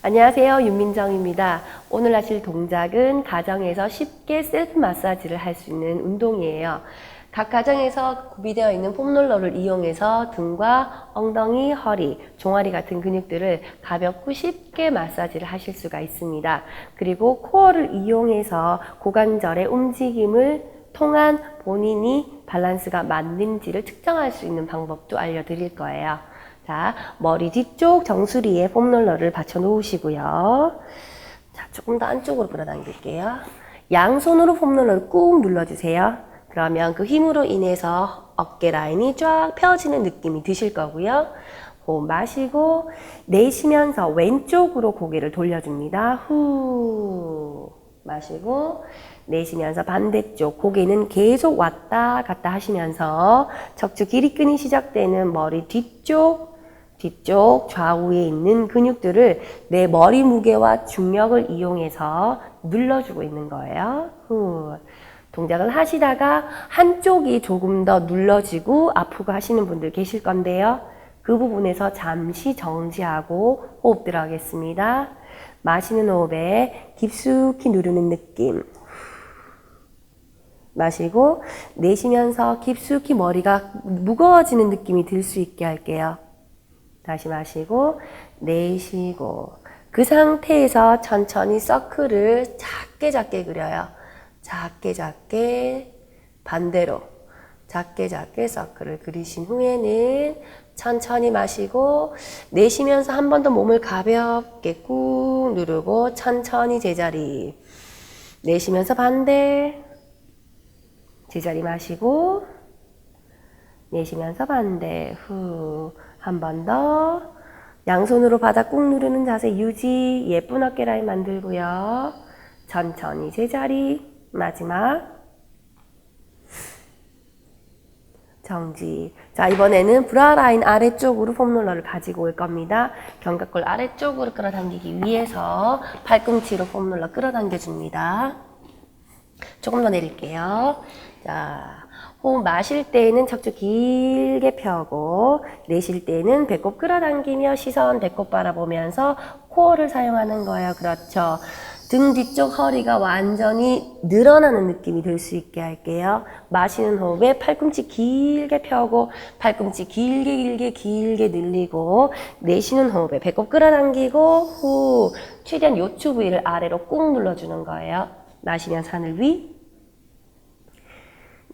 안녕하세요. 윤민정입니다. 오늘 하실 동작은 가정에서 쉽게 셀프 마사지를 할 수 있는 운동이에요. 각 가정에서 구비되어 있는 폼롤러를 이용해서 등과 엉덩이, 허리, 종아리 같은 근육들을 가볍고 쉽게 마사지를 하실 수가 있습니다. 그리고 코어를 이용해서 고관절의 움직임을 통한 본인이 밸런스가 맞는지를 측정할 수 있는 방법도 알려드릴 거예요. 자, 머리 뒤쪽 정수리에 폼롤러를 받쳐 놓으시고요. 자, 조금 더 안쪽으로 끌어당길게요. 양손으로 폼롤러를 꾹 눌러주세요. 그러면 그 힘으로 인해서 어깨 라인이 쫙 펴지는 느낌이 드실 거고요. 호흡 마시고 내쉬면서 왼쪽으로 고개를 돌려줍니다. 후 마시고 내쉬면서 반대쪽 고개는 계속 왔다 갔다 하시면서 척추 길이끈이 시작되는 머리 뒤쪽 뒤쪽 좌우에 있는 근육들을 내 머리 무게와 중력을 이용해서 눌러주고 있는 거예요. 후. 동작을 하시다가 한쪽이 조금 더 눌러지고 아프고 하시는 분들 계실 건데요. 그 부분에서 잠시 정지하고 호흡 들어가겠습니다. 마시는 호흡에 깊숙이 누르는 느낌. 마시고 내쉬면서 깊숙이 머리가 무거워지는 느낌이 들 수 있게 할게요. 다시 마시고 내쉬고 그 상태에서 천천히 서클을 작게 작게 그려요. 작게 작게 반대로 작게 작게 서클을 그리신 후에는 천천히 마시고 내쉬면서 한 번 더 몸을 가볍게 꾹 누르고 천천히 제자리 내쉬면서 반대 제자리 마시고 내쉬면서 반대 후 한 번 더 양손으로 바닥 꾹 누르는 자세 유지 예쁜 어깨 라인 만들고요 천천히 제자리 마지막 정지. 자, 이번에는 브라 라인 아래쪽으로 폼롤러를 가지고 올 겁니다. 견갑골 아래쪽으로 끌어당기기 위해서 팔꿈치로 폼롤러 끌어당겨 줍니다. 조금 더 내릴게요. 자, 호흡 마실 때에는 척추 길게 펴고 내쉴 때는 배꼽 끌어당기며 시선 배꼽 바라보면서 코어를 사용하는 거예요. 그렇죠. 등 뒤쪽 허리가 완전히 늘어나는 느낌이 들 수 있게 할게요. 마시는 호흡에 팔꿈치 길게 펴고 팔꿈치 길게 길게 길게 늘리고 내쉬는 호흡에 배꼽 끌어당기고 후 최대한 요추 부위를 아래로 꾹 눌러주는 거예요. 마시면서 하늘 위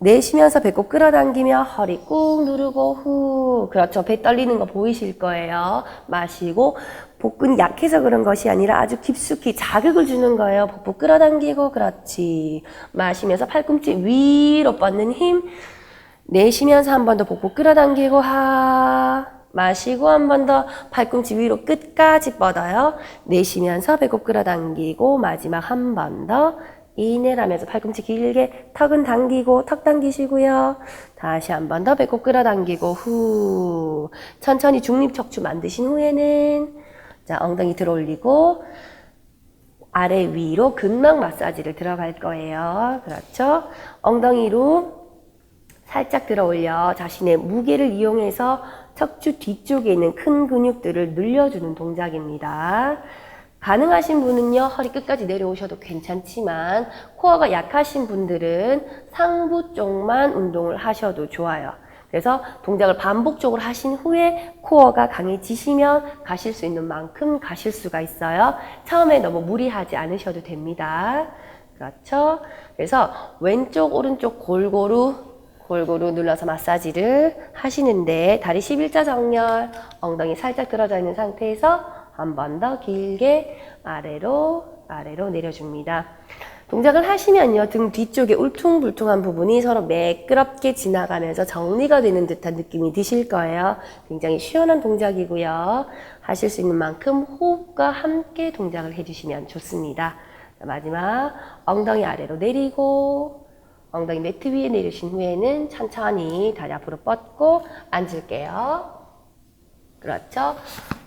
내쉬면서 배꼽 끌어당기며 허리 꾹 누르고 후. 그렇죠. 배 떨리는 거 보이실 거예요. 마시고 복근이 약해서 그런 것이 아니라 아주 깊숙이 자극을 주는 거예요. 복부 끌어당기고. 그렇지. 마시면서 팔꿈치 위로 뻗는 힘. 내쉬면서 한 번 더 복부 끌어당기고 하. 마시고 한 번 더 팔꿈치 위로 끝까지 뻗어요. 내쉬면서 배꼽 끌어당기고 마지막 한 번더 인해하면서 팔꿈치 길게 턱은 당기고 턱 당기시고요. 다시 한 번 더 배꼽 끌어당기고 후 천천히 중립 척추 만드신 후에는 자 엉덩이 들어 올리고 아래 위로 근막 마사지를 들어갈 거예요. 그렇죠? 엉덩이로 살짝 들어 올려 자신의 무게를 이용해서 척추 뒤쪽에 있는 큰 근육들을 늘려주는 동작입니다. 가능하신 분은요, 허리 끝까지 내려오셔도 괜찮지만, 코어가 약하신 분들은 상부 쪽만 운동을 하셔도 좋아요. 그래서 동작을 반복적으로 하신 후에 코어가 강해지시면 가실 수 있는 만큼 가실 수가 있어요. 처음에 너무 무리하지 않으셔도 됩니다. 그렇죠? 그래서 왼쪽, 오른쪽 골고루 골고루 눌러서 마사지를 하시는데 다리 11자 정렬, 엉덩이 살짝 들어져 있는 상태에서 한 번 더 길게 아래로 아래로 내려줍니다. 동작을 하시면요 등 뒤쪽에 울퉁불퉁한 부분이 서로 매끄럽게 지나가면서 정리가 되는 듯한 느낌이 드실 거예요. 굉장히 시원한 동작이고요. 하실 수 있는 만큼 호흡과 함께 동작을 해주시면 좋습니다. 자, 마지막 엉덩이 아래로 내리고 엉덩이 매트 위에 내리신 후에는 천천히 다리 앞으로 뻗고 앉을게요. 그렇죠?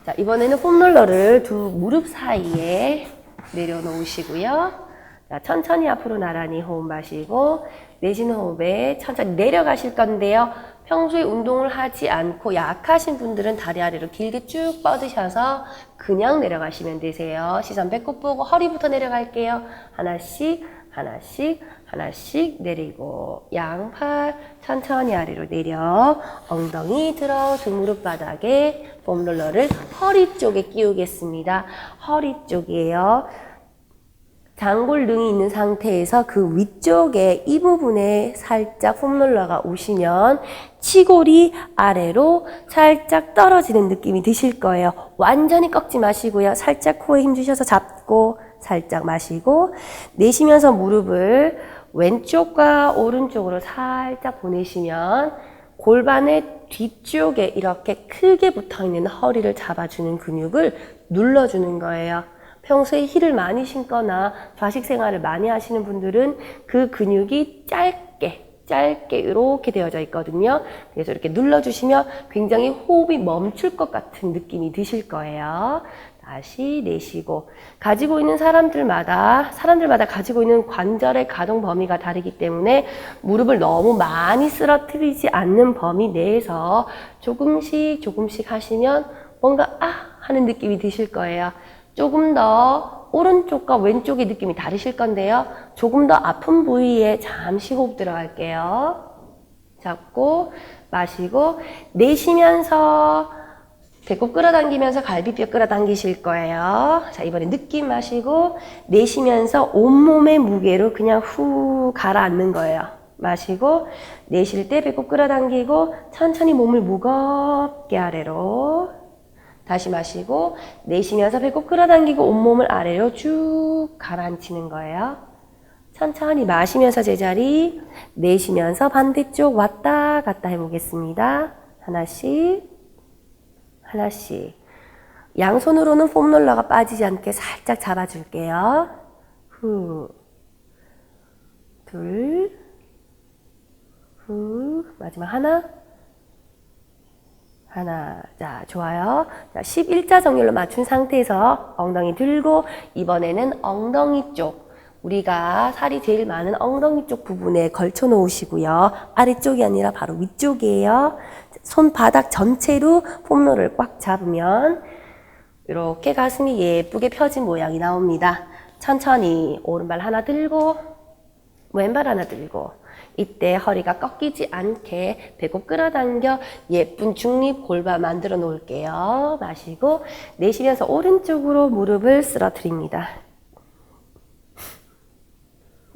자, 이번에는 폼롤러를 두 무릎 사이에 내려놓으시고요. 자, 천천히 앞으로 나란히 호흡 마시고 내쉬는 호흡에 천천히 내려가실 건데요. 평소에 운동을 하지 않고 약하신 분들은 다리 아래로 길게 쭉 뻗으셔서 그냥 내려가시면 되세요. 시선 배꼽 보고 허리부터 내려갈게요. 하나씩, 하나씩, 하나씩 내리고 양팔 천천히 아래로 내려 엉덩이 들어 두 무릎 바닥에 폼롤러를 허리 쪽에 끼우겠습니다. 허리 쪽이에요. 장골 등이 있는 상태에서 그 위쪽에 이 부분에 살짝 폼롤러가 오시면 치골이 아래로 살짝 떨어지는 느낌이 드실 거예요. 완전히 꺾지 마시고요. 살짝 코에 힘 주셔서 잡고 살짝 마시고 내쉬면서 무릎을 왼쪽과 오른쪽으로 살짝 보내시면 골반의 뒤쪽에 이렇게 크게 붙어 있는 허리를 잡아주는 근육을 눌러주는 거예요. 평소에 힐을 많이 신거나 좌식 생활을 많이 하시는 분들은 그 근육이 짧게 짧게 이렇게 되어져 있거든요. 그래서 이렇게 눌러주시면 굉장히 호흡이 멈출 것 같은 느낌이 드실 거예요. 다시 내쉬고 가지고 있는 사람들마다 사람들마다 가지고 있는 관절의 가동 범위가 다르기 때문에 무릎을 너무 많이 쓰러뜨리지 않는 범위 내에서 조금씩 조금씩 하시면 뭔가 아 하는 느낌이 드실 거예요. 조금 더 오른쪽과 왼쪽의 느낌이 다르실 건데요. 조금 더 아픈 부위에 잠시 호흡 들어갈게요. 잡고 마시고 내쉬면서 배꼽 끌어당기면서 갈비뼈 끌어당기실 거예요. 자, 이번에 느낌 마시고 내쉬면서 온몸의 무게로 그냥 후 가라앉는 거예요. 마시고 내쉴 때 배꼽 끌어당기고 천천히 몸을 무겁게 아래로 다시 마시고 내쉬면서 배꼽 끌어당기고 온몸을 아래로 쭉 가라앉히는 거예요. 천천히 마시면서 제자리, 내쉬면서 반대쪽 왔다 갔다 해보겠습니다. 하나씩, 하나씩. 양손으로는 폼롤러가 빠지지 않게 살짝 잡아줄게요. 후, 둘, 후, 마지막 하나, 하나. 자, 좋아요. 자, 11자 정렬로 맞춘 상태에서 엉덩이 들고 이번에는 엉덩이 쪽 우리가 살이 제일 많은 엉덩이 쪽 부분에 걸쳐 놓으시고요. 아래쪽이 아니라 바로 위쪽이에요. 손바닥 전체로 폼롤을 꽉 잡으면 이렇게 가슴이 예쁘게 펴진 모양이 나옵니다. 천천히 오른발 하나 들고 왼발 하나 들고 이때 허리가 꺾이지 않게 배꼽 끌어당겨 예쁜 중립 골반 만들어 놓을게요. 마시고 내쉬면서 오른쪽으로 무릎을 쓰러뜨립니다.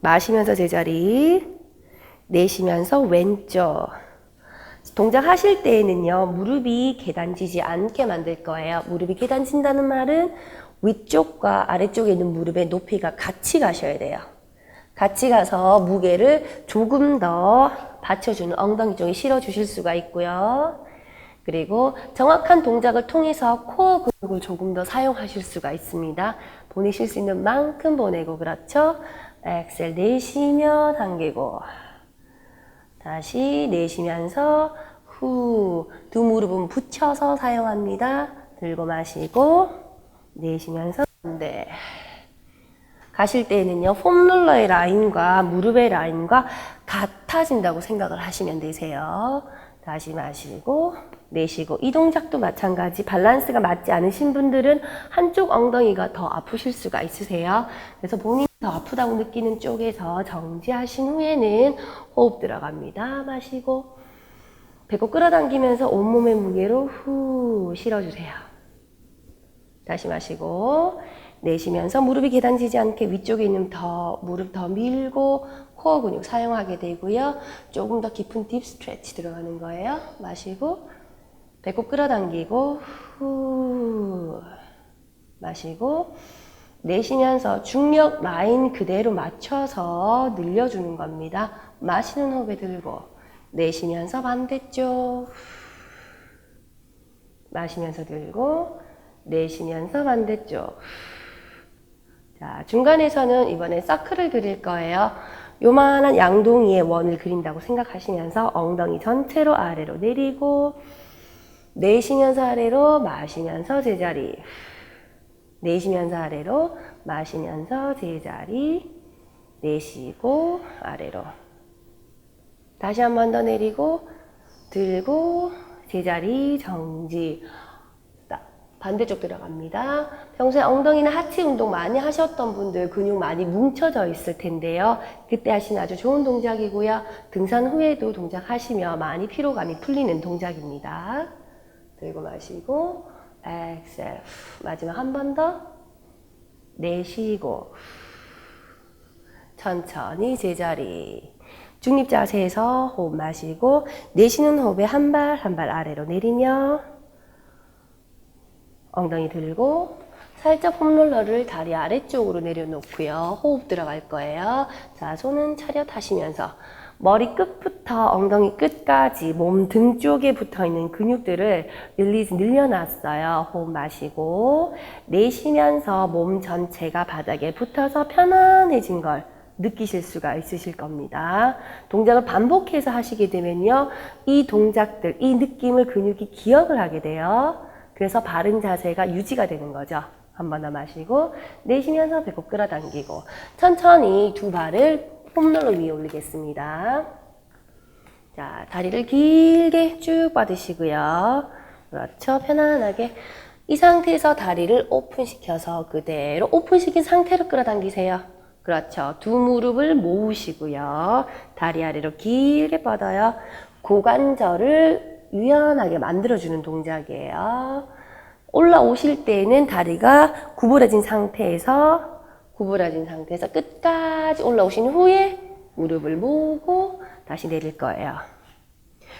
마시면서 제자리 내쉬면서 왼쪽 동작 하실 때에는요 무릎이 계단지지 않게 만들 거예요. 무릎이 계단진다는 말은 위쪽과 아래쪽에 있는 무릎의 높이가 같이 가셔야 돼요. 같이 가서 무게를 조금 더 받쳐주는 엉덩이 쪽에 실어주실 수가 있고요. 그리고 정확한 동작을 통해서 코어 근육을 조금 더 사용하실 수가 있습니다. 보내실 수 있는 만큼 보내고 그렇죠? 엑셀 내쉬며 당기고 다시 내쉬면서 후 두 무릎은 붙여서 사용합니다. 들고 마시고 내쉬면서 네. 가실 때는요, 폼롤러의 라인과 무릎의 라인과 같아진다고 생각을 하시면 되세요. 다시 마시고, 내쉬고, 이 동작도 마찬가지. 밸런스가 맞지 않으신 분들은 한쪽 엉덩이가 더 아프실 수가 있으세요. 그래서 본인이 더 아프다고 느끼는 쪽에서 정지하신 후에는 호흡 들어갑니다. 마시고, 배꼽 끌어당기면서 온몸의 무게로 후 실어주세요. 다시 마시고, 내쉬면서 무릎이 계단지지 않게 위쪽에 있는 더 무릎 더 밀고 코어 근육 사용하게 되고요. 조금 더 깊은 딥 스트레치 들어가는 거예요. 마시고 배꼽 끌어당기고 후 마시고 내쉬면서 중력 라인 그대로 맞춰서 늘려주는 겁니다. 마시는 호흡에 들고 내쉬면서 반대쪽 마시면서 들고 내쉬면서 반대쪽 자, 중간에서는 이번에 서클을 그릴 거예요. 요만한 양동이의 원을 그린다고 생각하시면서 엉덩이 전체로 아래로 내리고 내쉬면서 아래로 마시면서 제자리 내쉬면서 아래로 마시면서 제자리 내쉬고 아래로 다시 한 번 더 내리고 들고 제자리 정지. 자, 반대쪽 들어갑니다. 평소에 엉덩이나 하체 운동 많이 하셨던 분들 근육 많이 뭉쳐져 있을 텐데요. 그때 하시는 아주 좋은 동작이고요. 등산 후에도 동작하시면 많이 피로감이 풀리는 동작입니다. 들고 마시고 엑셀 마지막 한 번 더 내쉬고 천천히 제자리 중립 자세에서 호흡 마시고 내쉬는 호흡에 한 발 한 발 아래로 내리며 엉덩이 들고 살짝 폼롤러를 다리 아래쪽으로 내려놓고요. 호흡 들어갈 거예요. 자, 손은 차렷하시면서 머리 끝부터 엉덩이 끝까지 몸 등 쪽에 붙어 있는 근육들을 릴리즈 늘려놨어요. 호흡 마시고 내쉬면서 몸 전체가 바닥에 붙어서 편안해진 걸 느끼실 수가 있으실 겁니다. 동작을 반복해서 하시게 되면요. 이 동작들, 이 느낌을 근육이 기억을 하게 돼요. 그래서 바른 자세가 유지가 되는 거죠. 한 번 더 마시고 내쉬면서 배꼽 끌어당기고 천천히 두 발을 폼롤러 위에 올리겠습니다. 자, 다리를 길게 쭉 뻗으시고요. 그렇죠. 편안하게 이 상태에서 다리를 오픈시켜서 그대로 오픈시킨 상태로 끌어당기세요. 그렇죠. 두 무릎을 모으시고요. 다리 아래로 길게 뻗어요. 고관절을 유연하게 만들어주는 동작이에요. 올라오실 때는 다리가 구부러진 상태에서 구부러진 상태에서 끝까지 올라오신 후에 무릎을 모으고 다시 내릴 거예요.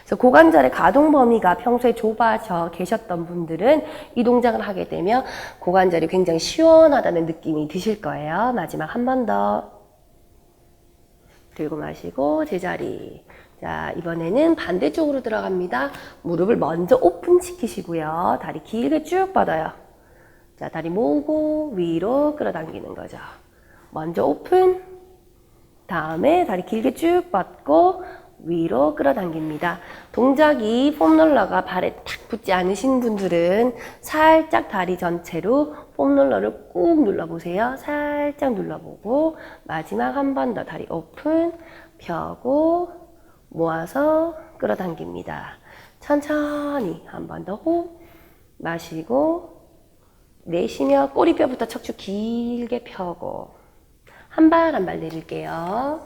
그래서 고관절의 가동 범위가 평소에 좁아져 계셨던 분들은 이 동작을 하게 되면 고관절이 굉장히 시원하다는 느낌이 드실 거예요. 마지막 한 번 더. 들고 마시고 제자리. 자, 이번에는 반대쪽으로 들어갑니다. 무릎을 먼저 오픈 시키시고요. 다리 길게 쭉 뻗어요. 자, 다리 모으고 위로 끌어당기는 거죠. 먼저 오픈. 다음에 다리 길게 쭉 뻗고 위로 끌어당깁니다. 동작이 폼롤러가 발에 탁 붙지 않으신 분들은 살짝 다리 전체로 폼롤러를 꾹 눌러보세요. 살짝 눌러보고 마지막 한 번 더 다리 오픈 펴고 모아서 끌어당깁니다. 천천히 한 번 더 호흡 마시고 내쉬며 꼬리뼈부터 척추 길게 펴고 한 발 한 발 내릴게요.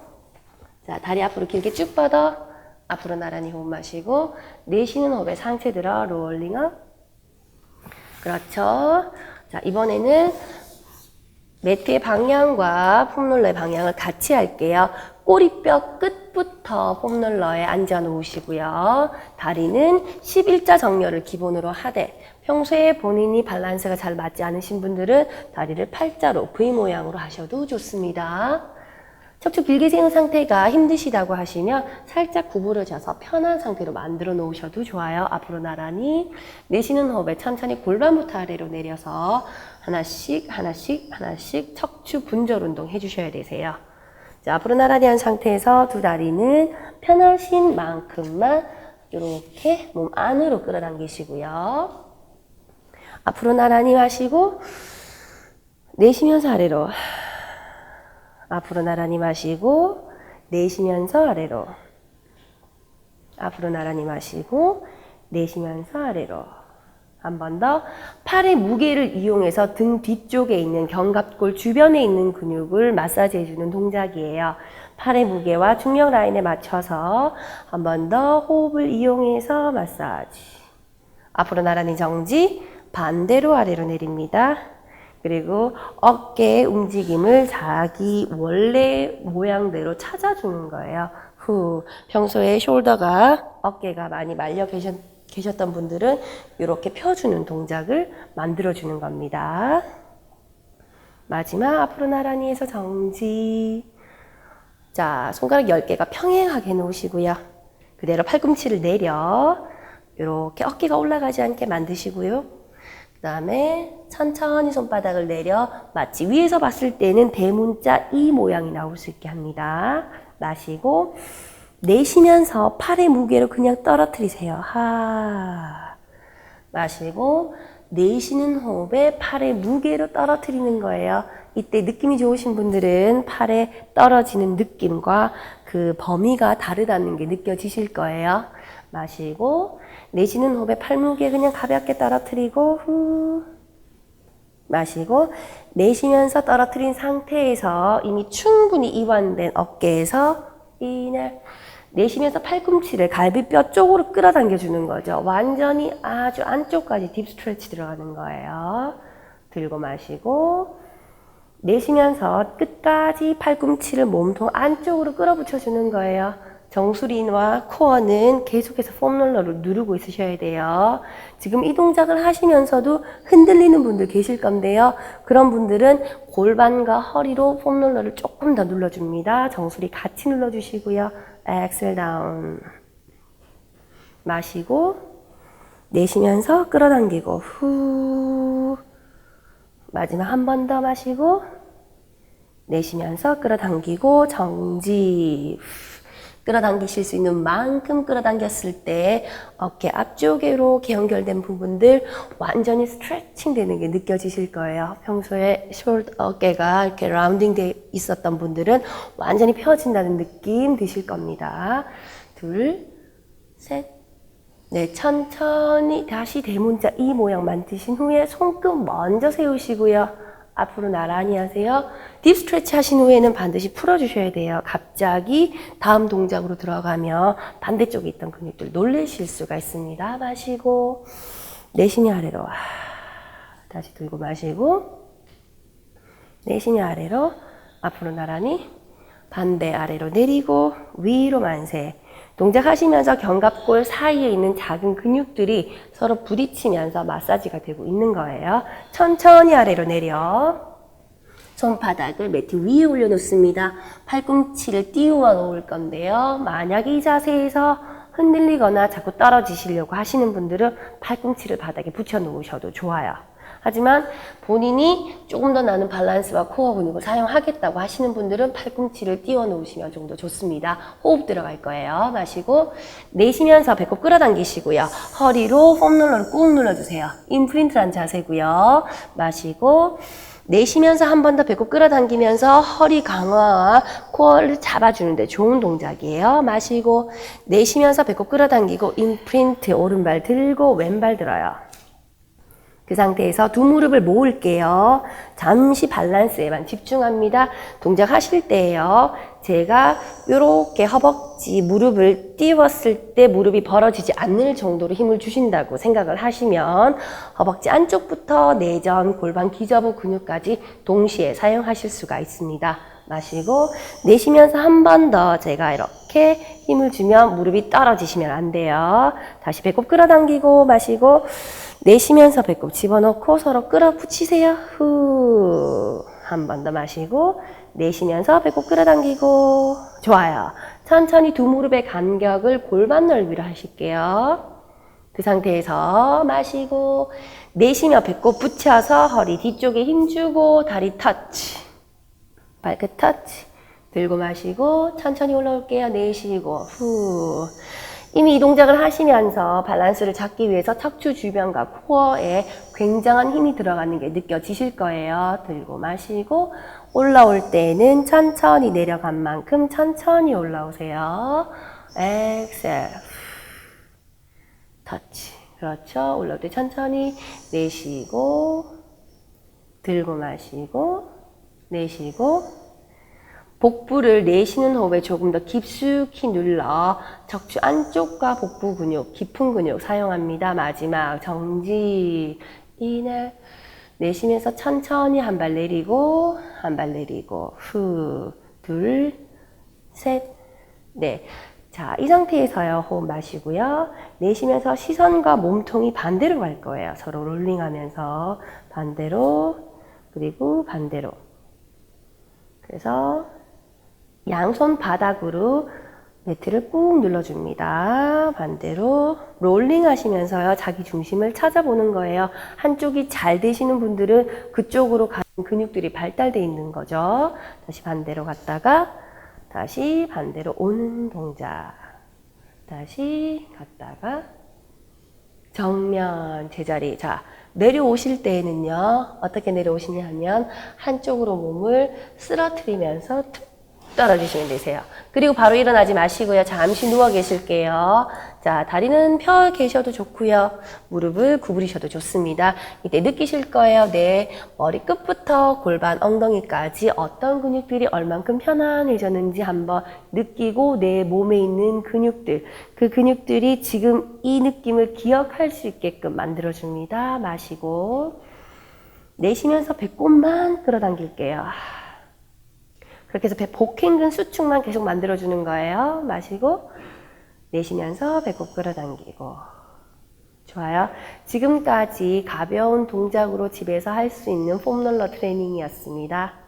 자, 다리 앞으로 길게 쭉 뻗어. 앞으로 나란히 호흡 마시고, 내쉬는 호흡에 상체 들어, 롤링업. 그렇죠. 자, 이번에는 매트의 방향과 폼롤러의 방향을 같이 할게요. 꼬리뼈 끝부터 폼롤러에 앉아 놓으시고요. 다리는 11자 정렬을 기본으로 하되, 평소에 본인이 밸런스가 잘 맞지 않으신 분들은 다리를 팔자로 V 모양으로 하셔도 좋습니다. 척추 길게 세운 상태가 힘드시다고 하시면 살짝 구부러져서 편한 상태로 만들어 놓으셔도 좋아요. 앞으로 나란히 내쉬는 호흡에 천천히 골반부터 아래로 내려서 하나씩 하나씩 하나씩 척추 분절 운동 해주셔야 되세요. 자, 앞으로 나란히 한 상태에서 두 다리는 편하신 만큼만 이렇게 몸 안으로 끌어당기시고요. 앞으로 나란히 마시고 내쉬면서 아래로 앞으로 나란히 마시고 내쉬면서 아래로 앞으로 나란히 마시고 내쉬면서 아래로 한 번 더 팔의 무게를 이용해서 등 뒤쪽에 있는 견갑골 주변에 있는 근육을 마사지 해주는 동작이에요. 팔의 무게와 중력 라인에 맞춰서 한 번 더 호흡을 이용해서 마사지. 앞으로 나란히 정지, 반대로 아래로 내립니다. 그리고 어깨의 움직임을 자기 원래 모양대로 찾아주는 거예요. 후. 평소에 숄더가 어깨가 많이 말려 계셨, 계셨던 분들은 이렇게 펴주는 동작을 만들어주는 겁니다. 마지막 앞으로 나란히 해서 정지. 자, 손가락 10개가 평행하게 놓으시고요. 그대로 팔꿈치를 내려 이렇게 어깨가 올라가지 않게 만드시고요. 그 다음에 천천히 손바닥을 내려 마치 위에서 봤을 때는 대문자 E 모양이 나올 수 있게 합니다. 마시고 내쉬면서 팔의 무게를 그냥 떨어뜨리세요. 하. 마시고 내쉬는 호흡에 팔의 무게로 떨어뜨리는 거예요. 이때 느낌이 좋으신 분들은 팔에 떨어지는 느낌과 그 범위가 다르다는 게 느껴지실 거예요. 마시고 내쉬는 호흡에 팔목에 그냥 가볍게 떨어뜨리고 후 마시고 내쉬면서 떨어뜨린 상태에서 이미 충분히 이완된 어깨에서 이날 내쉬면서 팔꿈치를 갈비뼈 쪽으로 끌어당겨 주는 거죠. 완전히 아주 안쪽까지 딥 스트레치 들어가는 거예요. 들고 마시고 내쉬면서 끝까지 팔꿈치를 몸통 안쪽으로 끌어붙여 주는 거예요. 정수리와 코어는 계속해서 폼롤러를 누르고 있으셔야 돼요. 지금 이 동작을 하시면서도 흔들리는 분들 계실 건데요. 그런 분들은 골반과 허리로 폼롤러를 조금 더 눌러줍니다. 정수리 같이 눌러주시고요. 엑셀 다운. 마시고 내쉬면서 끌어당기고 후 마지막 한 번 더 마시고 내쉬면서 끌어당기고 정지 끌어당기실 수 있는 만큼 끌어당겼을 때 어깨 앞쪽에 이렇게 연결된 부분들 완전히 스트레칭 되는 게 느껴지실 거예요. 평소에 숄 어깨가 이렇게 라운딩 돼 있었던 분들은 완전히 펴진다는 느낌 드실 겁니다. 둘, 셋, 네, 천천히 다시 대문자 이 모양 만드신 후에 손끝 먼저 세우시고요. 앞으로 나란히 하세요. 딥 스트레치 하신 후에는 반드시 풀어주셔야 돼요. 갑자기 다음 동작으로 들어가면 반대쪽에 있던 근육들 놀라실 수가 있습니다. 마시고 내쉬니 아래로 와. 다시 들고 마시고 내쉬니 아래로 앞으로 나란히 반대 아래로 내리고 위로 만세 동작하시면서 견갑골 사이에 있는 작은 근육들이 서로 부딪히면서 마사지가 되고 있는 거예요. 천천히 아래로 내려. 손바닥을 매트 위에 올려놓습니다. 팔꿈치를 띄워 놓을 건데요. 만약에 이 자세에서 흔들리거나 자꾸 떨어지시려고 하시는 분들은 팔꿈치를 바닥에 붙여 놓으셔도 좋아요. 하지만 본인이 조금 더 나는 밸런스와 코어 근육을 사용하겠다고 하시는 분들은 팔꿈치를 띄워 놓으시면 좀 더 좋습니다. 호흡 들어갈 거예요. 마시고 내쉬면서 배꼽 끌어당기시고요. 허리로 폼롤러를 꾹 눌러주세요. 인프린트란 자세고요. 마시고 내쉬면서 한 번 더 배꼽 끌어당기면서 허리 강화와 코어를 잡아주는데 좋은 동작이에요. 마시고 내쉬면서 배꼽 끌어당기고 인프린트 오른발 들고 왼발 들어요. 그 상태에서 두 무릎을 모을게요. 잠시 밸런스에만 집중합니다. 동작 하실 때에요. 제가 이렇게 허벅지 무릎을 띄웠을 때 무릎이 벌어지지 않을 정도로 힘을 주신다고 생각을 하시면 허벅지 안쪽부터 내전, 골반 기저부 근육까지 동시에 사용하실 수가 있습니다. 마시고 내쉬면서 한 번 더 제가 이렇게 힘을 주면 무릎이 떨어지시면 안 돼요. 다시 배꼽 끌어당기고 마시고 내쉬면서 배꼽 집어넣고 서로 끌어붙이세요. 후. 한 번 더 마시고 내쉬면서 배꼽 끌어당기고 좋아요. 천천히 두 무릎의 간격을 골반 넓이로 하실게요. 그 상태에서 마시고 내쉬며 배꼽 붙여서 허리 뒤쪽에 힘주고 다리 터치 발끝 터치 들고 마시고 천천히 올라올게요. 내쉬고 후 이미 이 동작을 하시면서 밸런스를 잡기 위해서 척추 주변과 코어에 굉장한 힘이 들어가는 게 느껴지실 거예요. 들고 마시고 올라올 때는 천천히 내려간 만큼 천천히 올라오세요. 엑셀 터치 그렇죠. 올라올 때 천천히 내쉬고 들고 마시고 내쉬고 복부를 내쉬는 호흡에 조금 더 깊숙이 눌러 척추 안쪽과 복부 근육, 깊은 근육 사용합니다. 마지막 정지 이내 내쉬면서 천천히 한 발 내리고 한 발 내리고 후 둘 셋 넷. 자, 이 상태에서요, 호흡 마시고요. 내쉬면서 시선과 몸통이 반대로 갈 거예요. 서로 롤링 하면서 반대로, 그리고 반대로. 그래서 양손 바닥으로 매트를 꾹 눌러줍니다. 반대로 롤링 하시면서요. 자기 중심을 찾아보는 거예요. 한쪽이 잘 되시는 분들은 그쪽으로 가는 근육들이 발달되어 있는 거죠. 다시 반대로 갔다가 다시 반대로 오는 동작. 다시 갔다가 정면 제자리. 자, 내려오실 때에는요. 어떻게 내려오시냐 하면 한쪽으로 몸을 쓰러뜨리면서 툭 떨어주시면 되세요. 그리고 바로 일어나지 마시고요. 잠시 누워 계실게요. 자, 다리는 펴 계셔도 좋고요. 무릎을 구부리셔도 좋습니다. 이때 느끼실 거예요. 내 머리 끝부터 골반 엉덩이까지 어떤 근육들이 얼만큼 편안해졌는지 한번 느끼고 내 몸에 있는 근육들, 그 근육들이 지금 이 느낌을 기억할 수 있게끔 만들어줍니다. 마시고 내쉬면서 배꼽만 끌어당길게요. 그렇게 해서 배 복행근 수축만 계속 만들어주는 거예요. 마시고 내쉬면서 배꼽 끌어당기고 좋아요. 지금까지 가벼운 동작으로 집에서 할 수 있는 폼롤러 트레이닝이었습니다.